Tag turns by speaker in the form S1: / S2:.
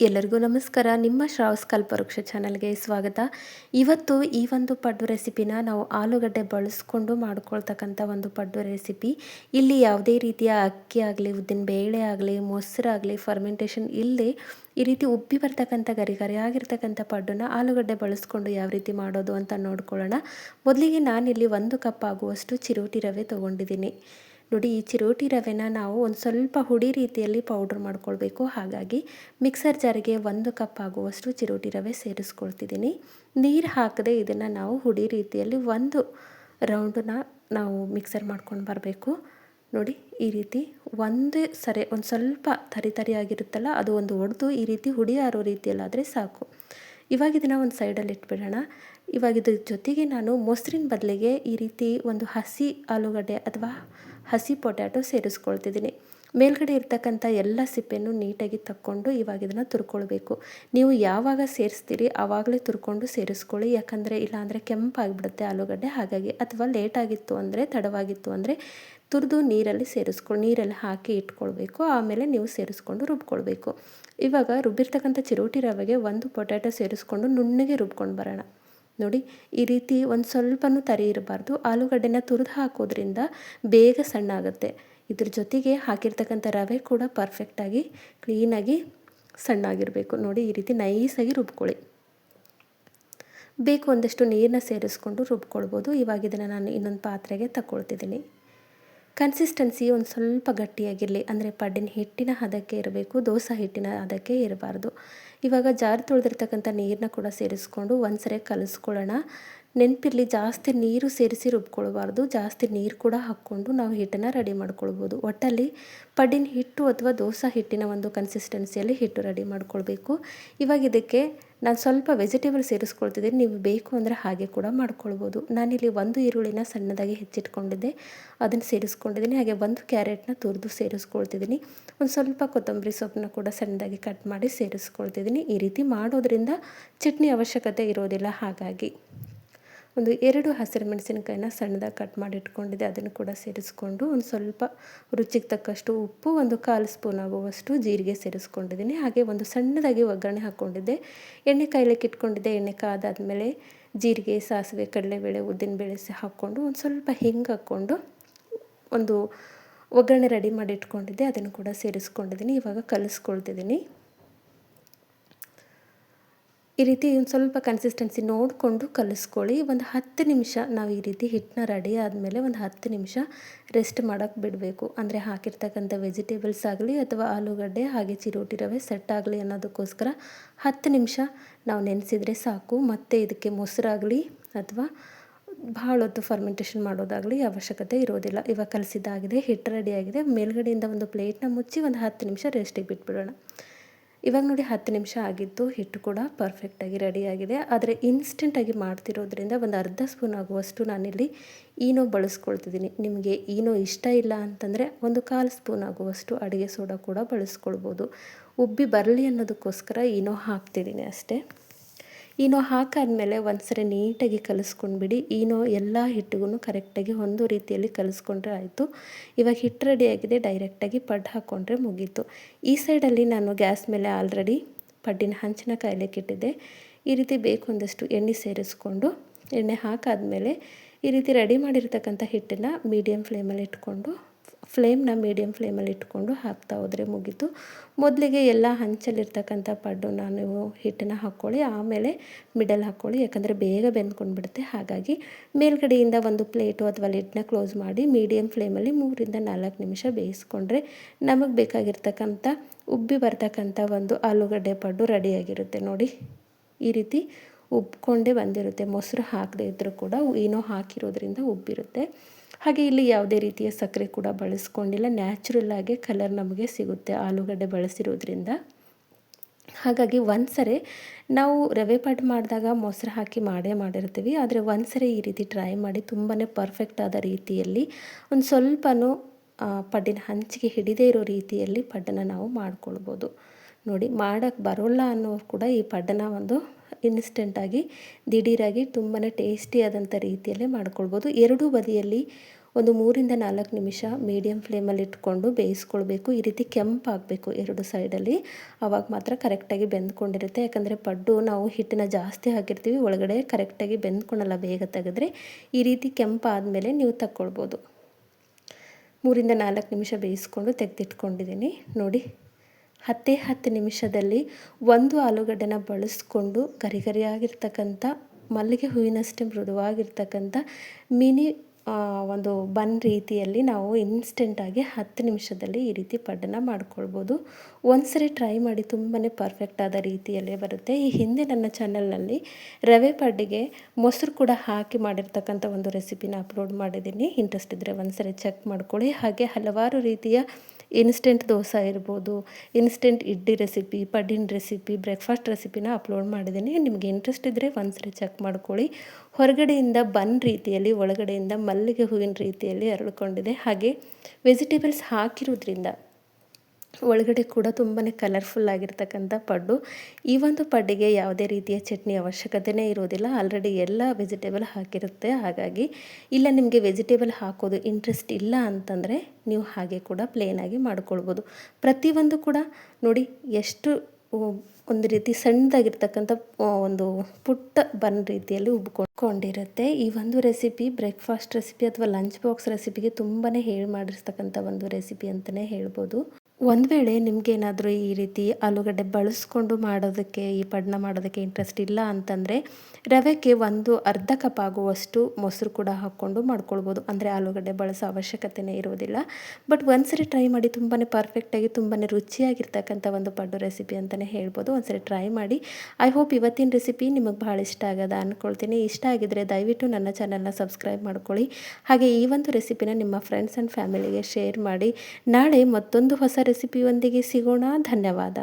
S1: ಎಲ್ಲರಿಗೂ ನಮಸ್ಕಾರ. ನಿಮ್ಮ ಶ್ರಾವಸ್ ಕಲ್ಪವೃಕ್ಷ ಚಾನಲ್ಗೆ ಸ್ವಾಗತ. ಇವತ್ತು ಈ ಒಂದು ಪಡ್ಡು ರೆಸಿಪಿನ ನಾವು ಆಲೂಗಡ್ಡೆ ಬಳಸ್ಕೊಂಡು ಮಾಡ್ಕೊಳ್ತಕ್ಕಂಥ ಒಂದು ಪಡ್ಡು ರೆಸಿಪಿ. ಇಲ್ಲಿ ಯಾವುದೇ ರೀತಿಯ ಅಕ್ಕಿ ಆಗಲಿ, ಉದ್ದಿನ ಬೇಳೆ ಆಗಲಿ ಮೊಸರಾಗಲಿ ಫರ್ಮೆಂಟೇಷನ್ ಇಲ್ಲದೆ ಈ ರೀತಿ ಉಬ್ಬಿ ಬರ್ತಕ್ಕಂಥ ಗರಿ ಆಗಿರ್ತಕ್ಕಂಥ ಪಡ್ಡುನ ಆಲೂಗಡ್ಡೆ ಬಳಸ್ಕೊಂಡು ಯಾವ ರೀತಿ ಮಾಡೋದು ಅಂತ ನೋಡ್ಕೊಳ್ಳೋಣ. ಮೊದಲಿಗೆ ನಾನಿಲ್ಲಿ ಒಂದು ಕಪ್ ಆಗುವಷ್ಟು ಚಿರೋಟಿ ರವೆ ತೊಗೊಂಡಿದ್ದೀನಿ. ನೋಡಿ, ಈ ಚಿರೋಟಿ ರವೆನ ನಾವು ಒಂದು ಸ್ವಲ್ಪ ಹುಡಿ ರೀತಿಯಲ್ಲಿ ಪೌಡ್ರ್ ಮಾಡ್ಕೊಳ್ಬೇಕು. ಹಾಗಾಗಿ ಮಿಕ್ಸರ್ ಜಾರಿಗೆ ಒಂದು ಕಪ್ ಆಗುವಷ್ಟು ಚಿರೋಟಿ ರವೆ ಸೇರಿಸ್ಕೊಳ್ತಿದ್ದೀನಿ. ನೀರು ಹಾಕದೆ ಇದನ್ನು ನಾವು ಹುಡಿ ರೀತಿಯಲ್ಲಿ ಒಂದು ರೌಂಡನ್ನ ನಾವು ಮಿಕ್ಸರ್ ಮಾಡ್ಕೊಂಡು ಬರಬೇಕು. ನೋಡಿ, ಈ ರೀತಿ ಒಂದೇ ಸರಿ, ಒಂದು ಸ್ವಲ್ಪ ತರಿ ತರಿಯಾಗಿರುತ್ತಲ್ಲ ಅದು ಒಂದು ಒಡೆದು ಈ ರೀತಿ ಹುಡಿ ಆರೋ ರೀತಿಯಲ್ಲಾದರೆ ಸಾಕು. ಇವಾಗ ಇದನ್ನು ಒಂದು ಸೈಡಲ್ಲಿ ಇಟ್ಬಿಡೋಣ. ಇವಾಗ ಇದ್ರ ಜೊತೆಗೆ ನಾನು ಮೊಸರಿನ ಬದಲಿಗೆ ಈ ರೀತಿ ಒಂದು ಹಸಿ ಆಲೂಗಡ್ಡೆ ಅಥವಾ ಹಸಿ ಪೊಟ್ಯಾಟೊ ಸೇರಿಸ್ಕೊಳ್ತಿದ್ದೀನಿ. ಮೇಲ್ಗಡೆ ಇರ್ತಕ್ಕಂಥ ಎಲ್ಲ ಸಿಪ್ಪೆಯನ್ನು ನೀಟಾಗಿ ತಕ್ಕೊಂಡು ಇವಾಗ ಇದನ್ನು ತುರ್ಕೊಳ್ಬೇಕು. ನೀವು ಯಾವಾಗ ಸೇರಿಸ್ತೀರಿ ಆವಾಗಲೇ ತುರ್ಕೊಂಡು ಸೇರಿಸ್ಕೊಳ್ಳಿ. ಯಾಕಂದರೆ ಇಲ್ಲಾಂದರೆ ಕೆಂಪಾಗಿಬಿಡುತ್ತೆ ಆಲೂಗಡ್ಡೆ. ಹಾಗಾಗಿ ಅಥವಾ ಲೇಟಾಗಿತ್ತು ಅಂದರೆ, ತಡವಾಗಿತ್ತು ಅಂದರೆ ತುರಿದು ನೀರಲ್ಲಿ ಸೇರಿಸ್ಕೊಂಡು ನೀರಲ್ಲಿ ಹಾಕಿ ಇಟ್ಕೊಳ್ಬೇಕು. ಆಮೇಲೆ ನೀವು ಸೇರಿಸ್ಕೊಂಡು ರುಬ್ಕೊಳ್ಬೇಕು. ಇವಾಗ ರುಬ್ಬಿರ್ತಕ್ಕಂಥ ಚಿರೋಟಿ ರವೆಗೆ ಒಂದು ಪೊಟ್ಯಾಟೊ ಸೇರಿಸ್ಕೊಂಡು ನುಣ್ಣಗೆ ರುಬ್ಕೊಂಡು ಬರೋಣ. ನೋಡಿ, ಈ ರೀತಿ ಒಂದು ಸ್ವಲ್ಪನೂ ತರಿ ಇರಬಾರ್ದು. ಆಲೂಗಡ್ಡೆನ ತುರಿದು ಹಾಕೋದ್ರಿಂದ ಬೇಗ ಸಣ್ಣ ಆಗುತ್ತೆ ಇದ್ರ ಜೊತೆಗೆ ಹಾಕಿರ್ತಕ್ಕಂಥ ರವೆ ಕೂಡ ಪರ್ಫೆಕ್ಟಾಗಿ ಕ್ಲೀನಾಗಿ ಸಣ್ಣಾಗಿರಬೇಕು. ನೋಡಿ, ಈ ರೀತಿ ನೈಸಾಗಿ ರುಬ್ಕೊಳ್ಳಿ. ಬೇಕು ಒಂದಷ್ಟು ನೀರನ್ನ ಸೇರಿಸ್ಕೊಂಡು ರುಬ್ಕೊಳ್ಬೋದು. ಇವಾಗ ಇದನ್ನು ನಾನು ಇನ್ನೊಂದು ಪಾತ್ರೆಗೆ ತಗೊಳ್ತಿದ್ದೀನಿ ಕನ್ಸಿಸ್ಟೆನ್ಸಿ ಒಂದು ಸ್ವಲ್ಪ ಗಟ್ಟಿಯಾಗಿರಲಿ, ಅಂದರೆ ಪಡ್ಡಿನ ಹಿಟ್ಟಿನ ಹದಕ್ಕೆ ಇರಬೇಕು, ದೋಸೆ ಹಿಟ್ಟಿನ ಹದಕ್ಕೆ ಇರಬಾರ್ದು. ಇವಾಗ ಜಾರ್ ತೊಳೆದಿರ್ತಕ್ಕಂಥ ನೀರನ್ನ ಕೂಡ ಸೇರಿಸ್ಕೊಂಡು ಒಂದು ಸರಿ ಕಲಿಸ್ಕೊಳ್ಳೋಣ. ನೆನಪಿರಲಿ, ಜಾಸ್ತಿ ನೀರು ಸೇರಿಸಿ ರುಬ್ಕೊಳ್ಬಾರ್ದು. ಜಾಸ್ತಿ ನೀರು ಕೂಡ ಹಾಕ್ಕೊಂಡು ನಾವು ಹಿಟ್ಟನ್ನು ರೆಡಿ ಮಾಡ್ಕೊಳ್ಬೋದು. ಒಟ್ಟಲ್ಲಿ ಪಡ್ಡಿನ ಹಿಟ್ಟು ಅಥವಾ ದೋಸೆ ಹಿಟ್ಟಿನ ಒಂದು ಕನ್ಸಿಸ್ಟೆನ್ಸಿಯಲ್ಲಿ ಹಿಟ್ಟು ರೆಡಿ ಮಾಡ್ಕೊಳ್ಬೇಕು. ಇವಾಗ ಇದಕ್ಕೆ ನಾನು ಸ್ವಲ್ಪ ವೆಜಿಟೇಬಲ್ ಸೇರಿಸ್ಕೊಳ್ತಿದ್ದೀನಿ ನೀವು ಬೇಕು ಅಂದರೆ ಹಾಗೆ ಕೂಡ ಮಾಡ್ಕೊಳ್ಬೋದು. ನಾನಿಲ್ಲಿ ಒಂದು ಈರುಳ್ಳಿನ ಸಣ್ಣದಾಗಿ ಹೆಚ್ಚಿಟ್ಕೊಂಡಿದ್ದೆ. ಅದನ್ನು ಸೇರಿಸ್ಕೊಂಡಿದ್ದೀನಿ. ಹಾಗೆ ಒಂದು ಕ್ಯಾರೆಟ್ನ ತುರಿದು ಸೇರಿಸ್ಕೊಳ್ತಿದ್ದೀನಿ. ಒಂದು ಸ್ವಲ್ಪ ಕೊತ್ತಂಬರಿ ಸೊಪ್ಪನ್ನ ಕೂಡ ಸಣ್ಣದಾಗಿ ಕಟ್ ಮಾಡಿ ಸೇರಿಸ್ಕೊಳ್ತಿದ್ದೀನಿ. ಈ ರೀತಿ ಮಾಡೋದ್ರಿಂದ ಚಟ್ನಿ ಅವಶ್ಯಕತೆ ಇರೋದಿಲ್ಲ. ಹಾಗಾಗಿ ಒಂದು ಎರಡು ಹಸಿರು ಮೆಣಸಿನಕಾಯಿನ ಸಣ್ಣದಾಗಿ ಕಟ್ ಮಾಡಿ ಇಟ್ಕೊಂಡಿದ್ದೆ. ಅದನ್ನು ಕೂಡ ಸೇರಿಸ್ಕೊಂಡು ಒಂದು ಸ್ವಲ್ಪ ರುಚಿಗೆ ತಕ್ಕಷ್ಟು ಉಪ್ಪು, ಒಂದು ಕಾಲು ಸ್ಪೂನ್ ಆಗುವಷ್ಟು ಜೀರಿಗೆ ಸೇರಿಸ್ಕೊಂಡಿದ್ದೀನಿ. ಹಾಗೆ ಒಂದು ಸಣ್ಣದಾಗಿ ಒಗ್ಗರಣೆ ಹಾಕ್ಕೊಂಡಿದ್ದೆ. ಎಣ್ಣೆ ಕಾಯ್ಲಿಕ್ಕೆ ಇಟ್ಕೊಂಡಿದ್ದೆ. ಎಣ್ಣೆ ಕಾದಾದಮೇಲೆ ಜೀರಿಗೆ, ಸಾಸಿವೆ, ಕಡಲೆಬೇಳೆ, ಉದ್ದಿನಬೇಳೆ ಸಹ ಹಾಕ್ಕೊಂಡು ಒಂದು ಸ್ವಲ್ಪ ಹಿಂಗೆ ಹಾಕ್ಕೊಂಡು ಒಂದು ಒಗ್ಗರಣೆ ರೆಡಿ ಮಾಡಿ ಇಟ್ಕೊಂಡಿದ್ದೆ. ಅದನ್ನು ಕೂಡ ಸೇರಿಸ್ಕೊಂಡಿದ್ದೀನಿ. ಇವಾಗ ಕಲಿಸ್ಕೊಳ್ತಿದ್ದೀನಿ. ಈ ರೀತಿ ಒಂದು ಸ್ವಲ್ಪ ಕನ್ಸಿಸ್ಟೆನ್ಸಿ ನೋಡಿಕೊಂಡು ಕಲಿಸ್ಕೊಳ್ಳಿ. ಒಂದು ಹತ್ತು ನಿಮಿಷ ನಾವು ಈ ರೀತಿ ಹಿಟ್ಟನ್ನ ರೆಡಿ ಆದಮೇಲೆ ಒಂದು ಹತ್ತು ನಿಮಿಷ ರೆಸ್ಟ್ ಮಾಡೋಕ್ಕೆ ಬಿಡಬೇಕು. ಅಂದರೆ ಹಾಕಿರ್ತಕ್ಕಂಥ ವೆಜಿಟೇಬಲ್ಸ್ ಆಗಲಿ ಅಥವಾ ಆಲೂಗಡ್ಡೆ ಹಾಗೆ ಚಿರೋಟಿ ರವೆ ಸೆಟ್ ಆಗಲಿ ಅನ್ನೋದಕ್ಕೋಸ್ಕರ ಹತ್ತು ನಿಮಿಷ ನಾವು ನೆನೆಸಿದರೆ ಸಾಕು. ಮತ್ತು ಇದಕ್ಕೆ ಮೊಸರಾಗಲಿ ಅಥವಾ ಭಾಳ ಹೊತ್ತು ಫರ್ಮೆಂಟೇಷನ್ ಮಾಡೋದಾಗಲಿ ಅವಶ್ಯಕತೆ ಇರೋದಿಲ್ಲ. ಇವಾಗ ಕಲಸಿದ್ದಾಗಿದೆ, ಹಿಟ್ಟು ರೆಡಿಯಾಗಿದೆ ಮೇಲ್ಗಡೆಯಿಂದ ಒಂದು ಪ್ಲೇಟ್ನ ಮುಚ್ಚಿ ಒಂದು ಹತ್ತು ನಿಮಿಷ ರೆಸ್ಟಿಗೆ ಬಿಟ್ಬಿಡೋಣ. ಇವಾಗ ನೋಡಿ ಹತ್ತು ನಿಮಿಷ ಆಗಿದ್ದು ಹಿಟ್ಟು ಕೂಡ ಪರ್ಫೆಕ್ಟಾಗಿ ರೆಡಿಯಾಗಿದೆ ಆದರೆ ಇನ್ಸ್ಟೆಂಟಾಗಿ ಮಾಡ್ತಿರೋದ್ರಿಂದ ಒಂದು ಅರ್ಧ ಸ್ಪೂನ್ ಆಗುವಷ್ಟು ನಾನಿಲ್ಲಿ ಈನೋ ಬಳಸ್ಕೊಳ್ತಿದ್ದೀನಿ. ನಿಮಗೆ ಈನೋ ಇಷ್ಟ ಇಲ್ಲ ಅಂತಂದರೆ ಒಂದು ಕಾಲು ಸ್ಪೂನ್ ಆಗುವಷ್ಟು ಅಡುಗೆ ಸೋಡಾ ಕೂಡ ಬಳಸ್ಕೊಳ್ಬೋದು. ಉಬ್ಬಿ ಬರಲಿ ಅನ್ನೋದಕ್ಕೋಸ್ಕರ ಈನೋ ಹಾಕ್ತಿದ್ದೀನಿ ಅಷ್ಟೇ. ಈನೋ ಹಾಕಾದ್ಮೇಲೆ ಒಂದ್ಸರಿ ನೀಟಾಗಿ ಕಲಿಸ್ಕೊಂಡ್ಬಿಡಿ. ಈನೋ ಎಲ್ಲ ಹಿಟ್ಟಿಗೂ ಕರೆಕ್ಟಾಗಿ ಒಂದು ರೀತಿಯಲ್ಲಿ ಕಲಿಸ್ಕೊಂಡ್ರೆ ಆಯಿತು. ಇವಾಗ ಹಿಟ್ಟು ರೆಡಿಯಾಗಿದೆ ಡೈರೆಕ್ಟಾಗಿ ಪಡ್ಡು ಹಾಕ್ಕೊಂಡ್ರೆ ಮುಗೀತು. ಈ ಸೈಡಲ್ಲಿ ನಾನು ಗ್ಯಾಸ್ ಮೇಲೆ ಆಲ್ರೆಡಿ ಪಡ್ಡಿನ ಹಂಚಿನ ಕಾಯ್ಲಿಕ್ಕೆ ಇಟ್ಟಿದ್ದೆ ಈ ರೀತಿ ಬೇಕು ಒಂದಷ್ಟು ಎಣ್ಣೆ ಸೇರಿಸ್ಕೊಂಡು, ಎಣ್ಣೆ ಹಾಕಾದ್ಮೇಲೆ ಈ ರೀತಿ ರೆಡಿ ಮಾಡಿರ್ತಕ್ಕಂಥ ಹಿಟ್ಟನ್ನು ಮೀಡಿಯಮ್ ಫ್ಲೇಮಲ್ಲಿ ಇಟ್ಕೊಂಡು ಫ್ಲೇಮ್ನ ಮೀಡಿಯಮ್ ಫ್ಲೇಮಲ್ಲಿ ಇಟ್ಕೊಂಡು ಹಾಕ್ತಾ ಹೋದರೆ ಮುಗೀತು. ಮೊದಲಿಗೆ ಎಲ್ಲ ಹಂಚಲ್ಲಿರ್ತಕ್ಕಂಥ ಪಡ್ಡು ನಾನು ಹಿಟ್ಟನ್ನು ಹಾಕ್ಕೊಳ್ಳಿ, ಆಮೇಲೆ ಮಿಡಲ್ ಹಾಕ್ಕೊಳ್ಳಿ, ಯಾಕಂದರೆ ಬೇಗ ಬೆಂದ್ಕೊಂಡ್ಬಿಡುತ್ತೆ. ಹಾಗಾಗಿ ಮೇಲ್ಗಡೆಯಿಂದ ಒಂದು ಪ್ಲೇಟು ಅಥವಾ ಲಿಡ್ನ ಕ್ಲೋಸ್ ಮಾಡಿ ಮೀಡಿಯಮ್ ಫ್ಲೇಮಲ್ಲಿ ಮೂರಿಂದ ನಾಲ್ಕು ನಿಮಿಷ ಬೇಯಿಸ್ಕೊಂಡ್ರೆ ನಮಗೆ ಬೇಕಾಗಿರ್ತಕ್ಕಂಥ ಉಬ್ಬಿ ಬರ್ತಕ್ಕಂಥ ಒಂದು ಆಲೂಗಡ್ಡೆ ಪಡ್ಡು ರೆಡಿಯಾಗಿರುತ್ತೆ. ನೋಡಿ, ಈ ರೀತಿ ಉಬ್ಕೊಂಡೇ ಬಂದಿರುತ್ತೆ. ಮೊಸರು ಹಾಕದೇ ಇದ್ದರೂ ಕೂಡ, ಏನೋ ಹಾಕಿರೋದ್ರಿಂದ ಉಬ್ಬಿರುತ್ತೆ. ಹಾಗೆ ಇಲ್ಲಿ ಯಾವುದೇ ರೀತಿಯ ಸಕ್ಕರೆ ಕೂಡ ಬಳಸ್ಕೊಂಡಿಲ್ಲ. ನ್ಯಾಚುರಲ್ಲಾಗಿ ಕಲರ್ ನಮಗೆ ಸಿಗುತ್ತೆ ಆಲೂಗಡ್ಡೆ ಬಳಸಿರೋದ್ರಿಂದ. ಹಾಗಾಗಿ ಒಂದು ನಾವು ರವೆ ಪಾಟ್ ಮಾಡಿದಾಗ ಮೊಸರು ಹಾಕಿ ಮಾಡೇ ಮಾಡಿರ್ತೀವಿ. ಆದರೆ ಒಂದ್ಸರಿ ಈ ರೀತಿ ಟ್ರೈ ಮಾಡಿ ತುಂಬಾ ಪರ್ಫೆಕ್ಟ್ ಆದ ರೀತಿಯಲ್ಲಿ ಒಂದು ಸ್ವಲ್ಪನೂ ಪಡ್ಡಿನ ಹಂಚಿಗೆ ಹಿಡಿದೇ ಇರೋ ರೀತಿಯಲ್ಲಿ ಪಡ್ಡನ ನಾವು ಮಾಡ್ಕೊಳ್ಬೋದು. ನೋಡಿ ಮಾಡೋಕ್ಕೆ ಬರೋಲ್ಲ ಅನ್ನೋರು ಕೂಡ ಈ ಪಡ್ಡನ ಒಂದು ಇನ್ಸ್ಟೆಂಟಾಗಿ ದಿಢೀರಾಗಿ ತುಂಬಾ ಟೇಸ್ಟಿಯಾದಂಥ ರೀತಿಯಲ್ಲೇ ಮಾಡ್ಕೊಳ್ಬೋದು. ಎರಡೂ ಬದಿಯಲ್ಲಿ ಒಂದು ಮೂರಿಂದ ನಾಲ್ಕು ನಿಮಿಷ ಮೀಡಿಯಮ್ ಫ್ಲೇಮಲ್ಲಿ ಇಟ್ಕೊಂಡು ಬೇಯಿಸ್ಕೊಳ್ಬೇಕು. ಈ ರೀತಿ ಕೆಂಪಾಗಬೇಕು ಎರಡು ಸೈಡಲ್ಲಿ ಆವಾಗ ಮಾತ್ರ ಕರೆಕ್ಟಾಗಿ ಬೆಂದ್ಕೊಂಡಿರುತ್ತೆ. ಯಾಕಂದರೆ ಪಡ್ಡು ನಾವು ಹಿಟ್ಟನ್ನ ಜಾಸ್ತಿ ಹಾಕಿರ್ತೀವಿ, ಒಳಗಡೆ ಕರೆಕ್ಟಾಗಿ ಬೆಂದ್ಕೊಳಲ್ಲ ಬೇಗ ತೆಗೆದ್ರೆ. ಈ ರೀತಿ ಕೆಂಪಾದಮೇಲೆ ನೀವು ತಕ್ಕೊಳ್ಬೋದು. ಮೂರಿಂದ ನಾಲ್ಕು ನಿಮಿಷ ಬೇಯಿಸ್ಕೊಂಡು ತೆಗೆದಿಟ್ಕೊಂಡಿದ್ದೀನಿ. ನೋಡಿ. ಹತ್ತೇ ಹತ್ತು ನಿಮಿಷದಲ್ಲಿ ಒಂದು ಆಲೂಗಡ್ಡೆನ ಬಳಸ್ಕೊಂಡು ಗರಿ ಗರಿಯಾಗಿರ್ತಕ್ಕಂಥ ಮಲ್ಲಿಗೆ ಹೂವಿನಷ್ಟೇ ಮೃದುವಾಗಿರ್ತಕ್ಕಂಥ ಮಿನಿ ಒಂದು ಬನ್ ರೀತಿಯಲ್ಲಿ ನಾವು ಇನ್ಸ್ಟೆಂಟಾಗಿ ಹತ್ತು ನಿಮಿಷದಲ್ಲಿ ಈ ರೀತಿ ಪಡ್ಡನ್ನು ಮಾಡ್ಕೊಳ್ಬೋದು. ಒಂದ್ಸರಿ ಟ್ರೈ ಮಾಡಿ ತುಂಬಾ ಪರ್ಫೆಕ್ಟ್ ಆದ ರೀತಿಯಲ್ಲೇ ಬರುತ್ತೆ. ಈ ಹಿಂದೆ ನನ್ನ ಚಾನಲ್ನಲ್ಲಿ ರವೆ ಪಡ್ಡಿಗೆ ಮೊಸರು ಕೂಡ ಹಾಕಿ ಮಾಡಿರ್ತಕ್ಕಂಥ ಒಂದು ರೆಸಿಪಿನ ಅಪ್ಲೋಡ್ ಮಾಡಿದ್ದೀನಿ. ಇಂಟ್ರೆಸ್ಟ್ ಇದ್ದರೆ ಒಂದ್ಸರಿ ಚೆಕ್ ಮಾಡ್ಕೊಳ್ಳಿ. ಹಾಗೆ ಹಲವಾರು ರೀತಿಯ ಇನ್ಸ್ಟೆಂಟ್ ದೋಸೆ ಇರ್ಬೋದು, ಇನ್ಸ್ಟೆಂಟ್ ಇಡ್ಲಿ ರೆಸಿಪಿ ಪಡ್ಡಿನ ರೆಸಿಪಿ ಬ್ರೇಕ್ಫಾಸ್ಟ್ ರೆಸಿಪಿನ ಅಪ್ಲೋಡ್ ಮಾಡಿದ್ದೀನಿ. ನಿಮಗೆ ಇಂಟ್ರೆಸ್ಟ್ ಇದ್ದರೆ ಒಂದ್ಸರಿ ಚೆಕ್ ಮಾಡ್ಕೊಳ್ಳಿ. ಹೊರಗಡೆಯಿಂದ ಬನ್ ರೀತಿಯಲ್ಲಿ, ಒಳಗಡೆಯಿಂದ ಮಲ್ಲಿಗೆ ಹೂವಿನ ರೀತಿಯಲ್ಲಿ ಅರಳಿಕೊಂಡಿದೆ. ಹಾಗೆ ವೆಜಿಟೇಬಲ್ಸ್ ಹಾಕಿರೋದ್ರಿಂದ ಒಳಗಡೆ ಕೂಡ ತುಂಬಾ ಕಲರ್ಫುಲ್ ಆಗಿರ್ತಕ್ಕಂಥ ಪಡ್ಡು. ಈ ಒಂದು ಪಡ್ಡಿಗೆ ಯಾವುದೇ ರೀತಿಯ ಚಟ್ನಿ ಅವಶ್ಯಕತೆಯೇ ಇರೋದಿಲ್ಲ ಆಲ್ರೆಡಿ ಎಲ್ಲ ವೆಜಿಟೇಬಲ್ ಹಾಕಿರುತ್ತೆ. ಹಾಗಾಗಿ ಇಲ್ಲ ನಿಮಗೆ ವೆಜಿಟೇಬಲ್ ಹಾಕೋದು ಇಂಟ್ರೆಸ್ಟ್ ಇಲ್ಲ ಅಂತಂದರೆ ನೀವು ಹಾಗೆ ಕೂಡ ಪ್ಲೇನಾಗಿ ಮಾಡ್ಕೊಳ್ಬೋದು. ಪ್ರತಿಯೊಂದು ಕೂಡ ನೋಡಿ ಎಷ್ಟು ಒಂದು ರೀತಿ ಸಣ್ಣದಾಗಿರ್ತಕ್ಕಂಥ ಒಂದು ಪುಟ್ಟ ಬನ್ ರೀತಿಯಲ್ಲಿ ಉಬ್ಕೊಂಡ್ಕೊಂಡಿರುತ್ತೆ ಈ ಒಂದು ರೆಸಿಪಿ ಬ್ರೇಕ್ಫಾಸ್ಟ್ ರೆಸಿಪಿ ಅಥವಾ ಲಂಚ್ ಬಾಕ್ಸ್ ರೆಸಿಪಿಗೆ ತುಂಬಾ ಹೇಳಿ ಮಾಡಿರ್ತಕ್ಕಂಥ ಒಂದು ರೆಸಿಪಿ ಅಂತಲೇ ಹೇಳ್ಬೋದು. ಒಂದು ವೇಳೆ ನಿಮಗೇನಾದರೂ ಈ ರೀತಿ ಆಲೂಗಡ್ಡೆ ಬಳಸ್ಕೊಂಡು ಮಾಡೋದಕ್ಕೆ, ಈ ಪಡ್ನ ಮಾಡೋದಕ್ಕೆ ಇಂಟ್ರೆಸ್ಟ್ ಇಲ್ಲ ಅಂತಂದರೆ, ರವೆಗೆ ಒಂದು ಅರ್ಧ ಕಪ್ ಆಗುವಷ್ಟು ಮೊಸರು ಕೂಡ ಹಾಕ್ಕೊಂಡು ಮಾಡ್ಕೊಳ್ಬೋದು. ಅಂದರೆ ಆಲೂಗಡ್ಡೆ ಬಳಸೋ ಅವಶ್ಯಕತೆಯೇ ಇರೋದಿಲ್ಲ ಬಟ್ ಒಂದ್ಸರಿ ಟ್ರೈ ಮಾಡಿ ತುಂಬಾ ಪರ್ಫೆಕ್ಟಾಗಿ ತುಂಬಾ ರುಚಿಯಾಗಿರ್ತಕ್ಕಂಥ ಒಂದು ಪಡ್ಡು ರೆಸಿಪಿ ಅಂತಲೇ ಹೇಳ್ಬೋದು. ಒಂದ್ಸರಿ ಟ್ರೈ ಮಾಡಿ. ಐ ಹೋಪ್ ಇವತ್ತಿನ ರೆಸಿಪಿ ನಿಮಗೆ ಭಾಳ ಇಷ್ಟ ಆಗದ ಅಂದ್ಕೊಳ್ತೀನಿ ಇಷ್ಟ ಆಗಿದ್ದರೆ ದಯವಿಟ್ಟು ನನ್ನ ಚಾನಲ್ನ ಸಬ್ಸ್ಕ್ರೈಬ್ ಮಾಡ್ಕೊಳ್ಳಿ. ಹಾಗೆ ಈ ಒಂದು ರೆಸಿಪಿನ ನಿಮ್ಮ ಫ್ರೆಂಡ್ಸ್ ಆ್ಯಂಡ್ ಫ್ಯಾಮಿಲಿಗೆ ಶೇರ್ ಮಾಡಿ. ನಾಳೆ ಮತ್ತೊಂದು ಹೊಸ ರೆಸಿಪಿಯೊಂದಿಗೆ ಸಿಗೋಣ. ಧನ್ಯವಾದ.